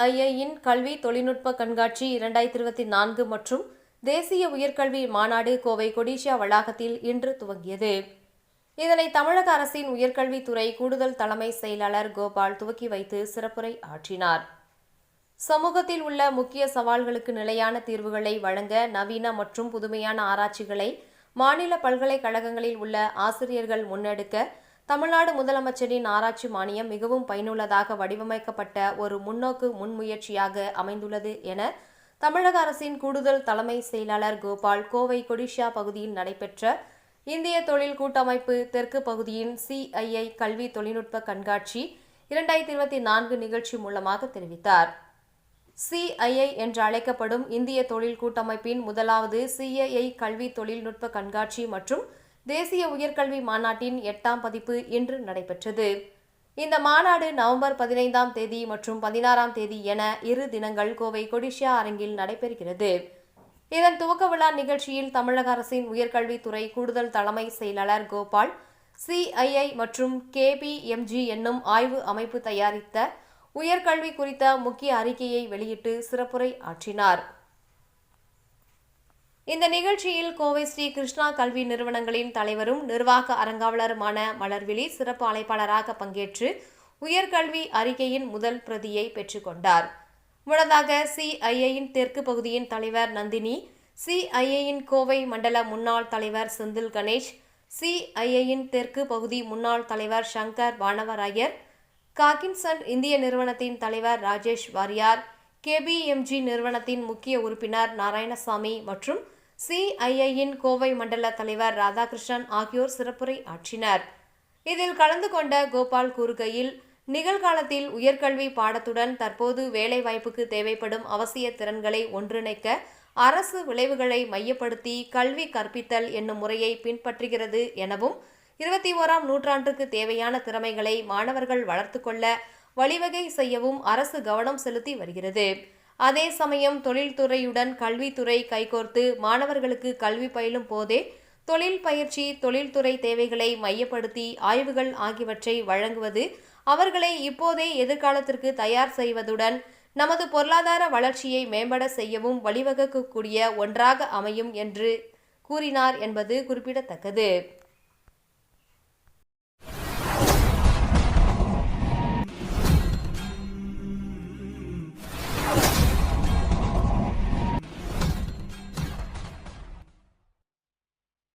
சிஐஐயின் கல்வி தொழில்நுட்ப கண்காட்சி இரண்டாயிரத்தி இருபத்தி நான்கு மற்றும் தேசிய உயர்கல்வி மாநாடு கோவை கொடிஷியா வளாகத்தில் இன்று துவங்கியது. இதனை தமிழக அரசின் உயர்கல்வித்துறை கூடுதல் தலைமை செயலாளர் கோபால் துவக்கி வைத்து சிறப்புரை ஆற்றினார். சமூகத்தில் உள்ள முக்கிய சவால்களுக்கு நிலையான தீர்வுகளை வழங்க நவீன மற்றும் புதுமையான ஆராய்ச்சிகளை மாநில பல்கலைக்கழகங்களில் உள்ள ஆசிரியர்கள் முன்னெடுக்க தமிழ்நாடு முதலமைச்சரின் ஆராய்ச்சி மானியம் மிகவும் பயனுள்ளதாக வடிவமைக்கப்பட்ட ஒரு முன்னோக்கு முன்முயற்சியாக அமைந்துள்ளது என தமிழக அரசின் கூடுதல் தலைமை செயலாளர் கோபால் கோவை கொடிஷா பகுதியில் நடைபெற்ற இந்திய தொழில் கூட்டமைப்பு தெற்கு பகுதியின் சிஐஐ கல்வி தொழில்நுட்ப கண்காட்சி இரண்டாயிரத்தி இருபத்தி நான்கு நிகழ்ச்சி மூலமாக தெரிவித்தார். சிஐஐ என்று அழைக்கப்படும் இந்திய தொழில் கூட்டமைப்பின் முதலாவது சிஐஐ கல்வி தொழில்நுட்ப கண்காட்சி மற்றும் தேசிய உயர்கல்வி மாநாட்டின் எட்டாம் பதிப்பு இன்று நடைபெற்றது. இந்த மாநாடு நவம்பர் பதினைந்தாம் தேதி மற்றும் பதினாறாம் தேதி என இரு தினங்கள் கோவை கொடிஷியா அரங்கில் நடைபெறுகிறது. இதன் துவக்க விழா நிகழ்ச்சியில் தமிழக அரசின் உயர்கல்வித்துறை கூடுதல் தலைமை செயலாளர் கோபால் சிஐஐ மற்றும் கேபிஎம்ஜி என்னும் ஆய்வு அமைப்பு தயாரித்த உயர்கல்வி குறித்த முக்கிய அறிக்கையை வெளியிட்டு சிறப்புரை ஆற்றினார். இந்த நிகழ்ச்சியில் கோவை ஸ்ரீ கிருஷ்ணா கல்வி நிறுவனங்களின் தலைவரும் நிர்வாக அரங்காவலருமான மலர்விழி சிறப்பு அழைப்பாளராக பங்கேற்று உயர்கல்வி அறிக்கையின் முதல் பிரதியை பெற்றுக்கொண்டார். முன்னதாக சிஐஏயின் தெற்கு பகுதியின் தலைவர் நந்தினி சிஐஏயின் கோவை மண்டல முன்னாள் தலைவர் செந்தில் கணேஷ் சிஐஏயின் தெற்கு பகுதி முன்னாள் தலைவர் சங்கர் வானவராயர் காக்கின்சன் இந்திய நிறுவனத்தின் தலைவர் ராஜேஷ் வாரியார் கேபிஎம்ஜி நிறுவனத்தின் முக்கிய உறுப்பினர் நாராயணசாமி மற்றும் சிஐஐயின் கோவை மண்டல தலைவர் ராதாகிருஷ்ணன் ஆகியோர் சிறப்புரை ஆற்றினர். இதில் கலந்து கொண்ட கோபால் கூறுகையில் நிகழ்காலத்தில் உயர்கல்வி பாடத்துடன் தற்போது வேலைவாய்ப்புக்கு தேவைப்படும் அவசிய திறன்களை ஒன்றிணைக்க அரசு விளைவுகளை மையப்படுத்தி கல்வி கற்பித்தல் என்னும் முறையை பின்பற்றுகிறது எனவும் இருபத்தி ஓராம் நூற்றாண்டுக்கு தேவையான திறமைகளை மாணவர்கள் வளர்த்து கொள்ள வழிவகை செய்யவும் அரசு கவனம் செலுத்தி வருகிறது. அதே சமயம் தொழில்துறையுடன் கல்வித்துறை கைகோர்த்து மாணவர்களுக்கு கல்வி பயிலும் போதே தொழில் பயிற்சி தொழில்துறை தேவைகளை மையப்படுத்தி ஆய்வுகள் ஆகியவற்றை வழங்குவது அவர்களை இப்போதே எதிர்காலத்திற்கு தயார் செய்வதுடன் நமது பொருளாதார வளர்ச்சியை மேம்பட செய்யவும் வழிவகுக்கக்கூடிய ஒன்றாக அமையும் என்று கூறினார் என்பது குறிப்பிடத்தக்கது.